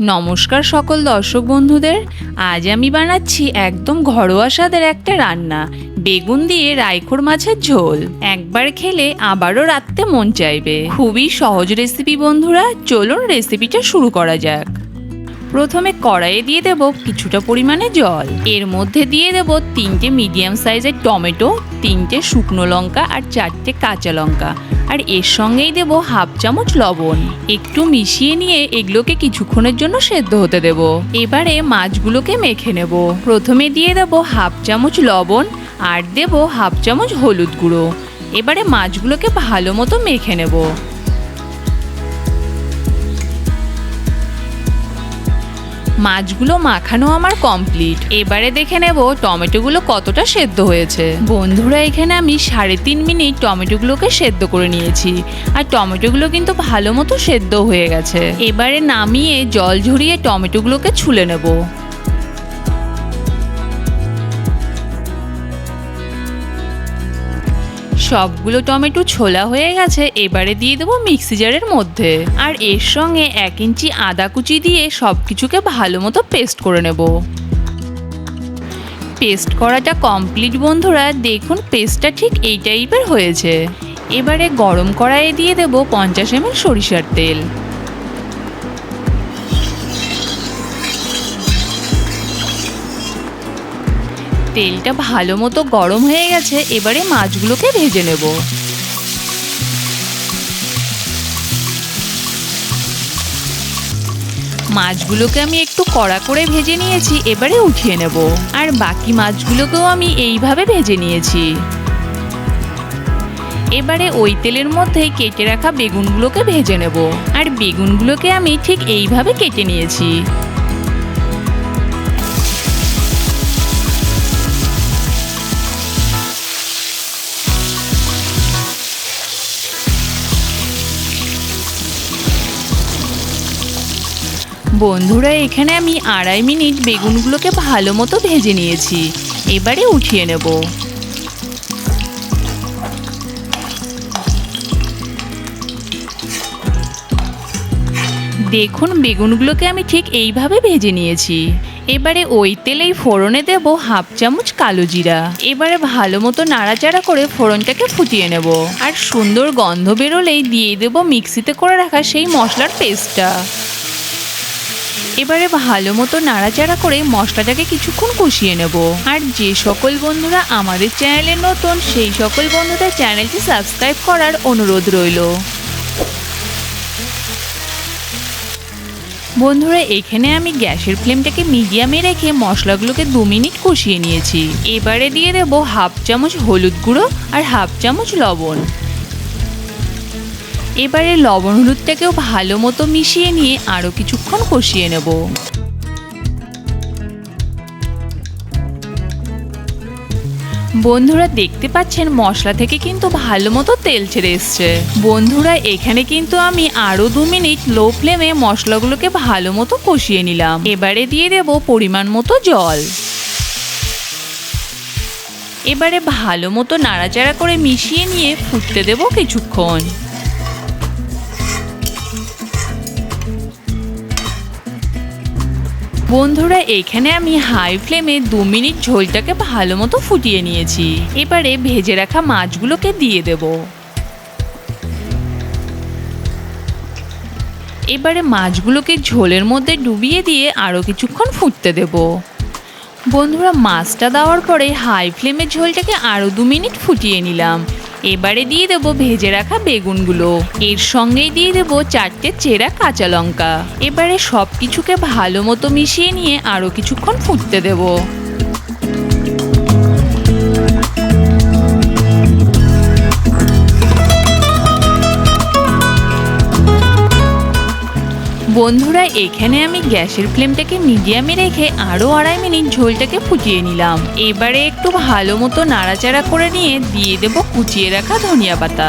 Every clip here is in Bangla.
নমস্কার সকল দর্শক বন্ধুদের। আজ আমি বানাচ্ছি একদম ঘরোয়া স্বাদের একটা রান্না, বেগুন দিয়ে রাইখোর মাছের ঝোল। একবার খেলে আবারও রাখতে মন চাইবে। খুবই সহজ রেসিপি বন্ধুরা, চলুন রেসিপিটা শুরু করা যাক। প্রথমে কড়াইয়ে দিয়ে দেব কিছুটা পরিমাণে জল। এর মধ্যে দিয়ে দেব তিনটে মিডিয়াম সাইজের টমেটো, তিনটে শুকনো লঙ্কা আর চারটে কাঁচা লঙ্কা। আর এর সঙ্গেই দেব হাফ চামচ লবণ। একটু মিশিয়ে নিয়ে এগুলোকে কিছুক্ষণের জন্য সেদ্ধ হতে দেব। এবারে মাছগুলোকে মেখে নেব। প্রথমে দিয়ে দেব হাফ চামচ লবণ আর দেব হাফ চামচ হলুদ গুঁড়ো। এবারে মাছগুলোকে ভালো মতো মেখে নেব। মাছগুলো মাখানো আমার কমপ্লিট এবারে দেখে নেব টমেটোগুলো কতটা সেদ্ধ হয়েছে। বন্ধুরা, এখানে আমি সাড়ে তিন মিনিট টমেটোগুলোকে সেদ্ধ করে নিয়েছি। আর টমেটোগুলো কিন্তু ভালো মতো সেদ্ধ হয়ে গেছে। এবারে নামিয়ে জল ঝরিয়ে টমেটোগুলোকে ছুলে নেব। সবগুলো টমেটো ছোলা হয়ে গেছে, এবারে দিয়ে দেবো মিক্সি জারের মধ্যে। আর এর সঙ্গে এক ইঞ্চি আদা কুচি দিয়ে সব কিছুকে ভালো মতো পেস্ট করে নেব। পেস্ট করাটা কমপ্লিট, বন্ধুরা। দেখুন, পেস্টটা ঠিক এই টাইপের হয়েছে। এবারে গরম কড়াইয়ে দিয়ে দেব পঞ্চাশ এমএল সরিষার তেল। তেলটা ভালো মতো গরম হয়ে গেছে, এবারে মাছগুলোকে ভেজে নেব। মাছগুলোকে আমি একটু কড়া করে ভেজে নিয়েছি, এবারে উঠিয়ে নেব। আর বাকি মাছগুলোকেও আমি এইভাবে ভেজে নিয়েছি। এবারে ওই তেলের মধ্যেই কেটে রাখা বেগুনগুলোকে ভেজে নেব। আর বেগুনগুলোকে আমি ঠিক এইভাবে কেটে নিয়েছি। বন্ধুরা, এখানে আমি আড়াই মিনিট বেগুনগুলোকে ভালো মতো ভেজে নিয়েছি। এবারে উঠিয়ে নেব। দেখুন, বেগুনগুলোকে আমি ঠিক এইভাবে ভেজে নিয়েছি। এবারে ওই তেলেই ফোড়নে দেব হাফ চামচ কালো জিরা। এবারে ভালো মতো নাড়াচাড়া করে ফোড়নটাকে ফুটিয়ে নেব। আর সুন্দর গন্ধ বেরোলেই দিয়ে দেব মিক্সিতে করে রাখা সেই মশলার পেস্টটা। এবারে ভালো মতো নাড়াচাড়া করে মশলাটাকে কিছুক্ষণ কষিয়ে নেব। আর যে সকল বন্ধুরা আমাদের চ্যানেলে নতুন, সেই সকল বন্ধুদের চ্যানেলটি সাবস্ক্রাইব করার অনুরোধ রইল। বন্ধুরা, এখানে আমি গ্যাসের ফ্লেমটাকে মিডিয়ামে রেখে মশলাগুলোকে দু মিনিট কষিয়ে নিয়েছি। এবারে দিয়ে দেবো হাফ চামচ হলুদ গুঁড়ো আর হাফ চামচ লবণ। এবারে লবণ হলুদটাকেও ভালো মতো মিশিয়ে নিয়ে আরও কিছুক্ষণ কষিয়ে নেব। বন্ধুরা, দেখতে পাচ্ছেন মশলা থেকে কিন্তু ভালো মতো তেল ছেড়ে এসছে। বন্ধুরা, এখানে কিন্তু আমি আরও দু মিনিট লো ফ্লেমে মশলাগুলোকে ভালো মতো কষিয়ে নিলাম। এবারে দিয়ে দেব পরিমাণ মতো জল। এবারে ভালো মতো নাড়াচাড়া করে মিশিয়ে নিয়ে ফুটতে দেব কিছুক্ষণ। বন্ধুরা, এখানে আমি হাই ফ্লেমে দু মিনিট ঝোলটাকে ভালো মতো ফুটিয়ে নিয়েছি। এবারে ভেজে রাখা মাছগুলোকে দিয়ে দেব। এবারে মাছগুলোকে ঝোলের মধ্যে ডুবিয়ে দিয়ে আরও কিছুক্ষণ ফুটতে দেব। বন্ধুরা, মাছটা দেওয়ার পরে হাই ফ্লেমে ঝোলটাকে আরও দু মিনিট ফুটিয়ে নিলাম। এবারে দিয়ে দেব ভেজে রাখা বেগুনগুলো। এর সঙ্গেই দিয়ে দেব চারটে চেরা কাঁচা লঙ্কা। এবারে সব কিছুকে ভালো মতো মিশিয়ে নিয়ে আরও কিছুক্ষণ ফুটতে দেব। বন্ধুরা, এখানে আমি গ্যাসের ফ্লেমটাকে মিডিয়ামে রেখে আরও আড়াই মিনিট ঝোলটাকে ফুটিয়ে নিলাম। এবারে একটু ভালো মতো নাড়াচাড়া করে নিয়ে দিয়ে দেবো কুচিয়ে রাখা ধনিয়া পাতা।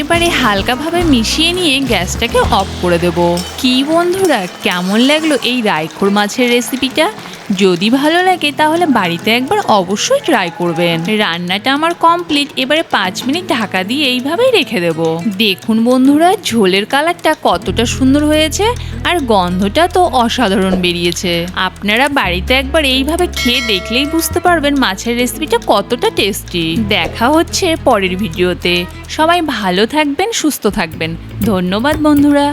এবারে হালকাভাবে মিশিয়ে নিয়ে গ্যাসটাকে অফ করে দেব। কি বন্ধুরা, কেমন লাগল এই রাইখোর মাছের রেসিপিটা? যদি ভালো লাগে তাহলে বাড়িতে একবার অবশ্যই ট্রাই করবেন। রান্নাটা আমার কমপ্লিট এবারে পাঁচ মিনিট ঢাকা দিয়ে এইভাবেই রেখে দেব। দেখুন বন্ধুরা, ঝোলের কালারটা কতটা সুন্দর হয়েছে আর গন্ধটা তো অসাধারণ বেরিয়েছে। আপনারা বাড়িতে একবার এইভাবে খেয়ে দেখলেই বুঝতে পারবেন মাছের রেসিপিটা কতটা টেস্টি দেখা হচ্ছে পরের ভিডিওতে। সবাই ভালো থাকবেন সুস্থ থাকবেন। ধন্যবাদ বন্ধুরা।